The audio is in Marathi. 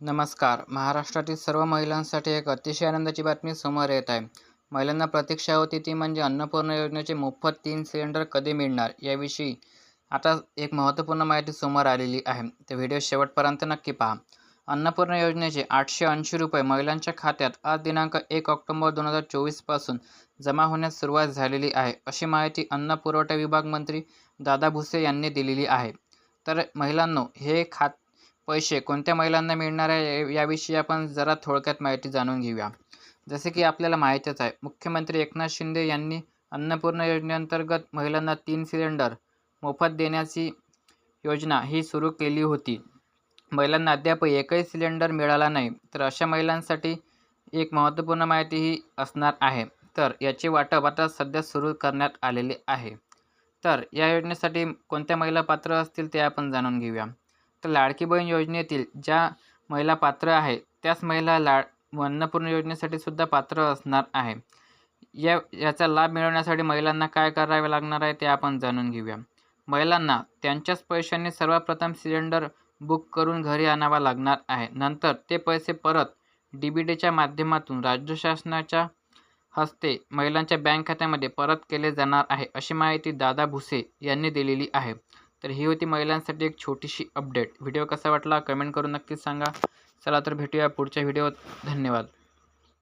नमस्कार. महाराष्ट्रातील सर्व महिलांसाठी एक अतिशय आनंदाची बातमी समोर येत आहे. महिलांना प्रतीक्षा होती ती म्हणजे अन्नपूर्णा योजनेचे मोफत तीन सिलेंडर कधी मिळणार याविषयी आता एक महत्त्वपूर्ण माहिती समोर आलेली आहे. तर व्हिडिओ शेवटपर्यंत नक्की पहा. अन्नपूर्णा योजनेचे आठशे ऐंशी रुपये महिलांच्या खात्यात आज दिनांक एक ऑक्टोबर दोन हजार चोवीसपासून जमा होण्यास सुरुवात झालेली आहे अशी माहिती अन्न पुरवठा विभाग मंत्री दादा भुसे यांनी दिलेली आहे. तर महिलांनो हे खात पैसे कोणत्या महिलांना मिळणार आहे याविषयी आपण जरा थोडक्यात माहिती जाणून घेऊया. जसे की आपल्याला माहीतच आहे मुख्यमंत्री एकनाथ शिंदे यांनी अन्नपूर्णा योजनेअंतर्गत महिलांना तीन सिलेंडर मोफत देण्याची योजना ही सुरू केली होती. महिलांना अद्याप एकही सिलेंडर मिळाला नाही तर अशा महिलांसाठी एक महत्त्वपूर्ण माहिती ही असणार आहे. तर याचे वाटप आता सध्या सुरू करण्यात आलेले आहे. तर या योजनेसाठी कोणत्या महिला पात्र असतील ते आपण जाणून घेऊया. लाडकी बहीण योजनेतील ज्या महिला पात्र आहे त्याच महिला लाड वन्नपूर्ण योजनेसाठी सुद्धा पात्र असणार आहे. या याचा लाभ मिळवण्यासाठी महिलांना काय करावे लागणार आहे ते आपण जाणून घेऊया. महिलांना त्यांच्याच पैशांनी सर्वप्रथम सिलेंडर बुक करून घरी आणावा लागणार आहे. नंतर ते पैसे परत डी बी डीच्या माध्यमातून राज्य शासनाच्या हस्ते महिलांच्या बँक खात्यामध्ये परत केले जाणार आहे अशी माहिती दादा भुसे यांनी दिलेली आहे. तर ही होती महिलांसाठी एक छोटीशी अपडेट. व्हिडिओ कसा वाटला? कमेंट करून नक्कीच सांगा. चला तर भेटूया पुढच्या व्हिडिओत. धन्यवाद.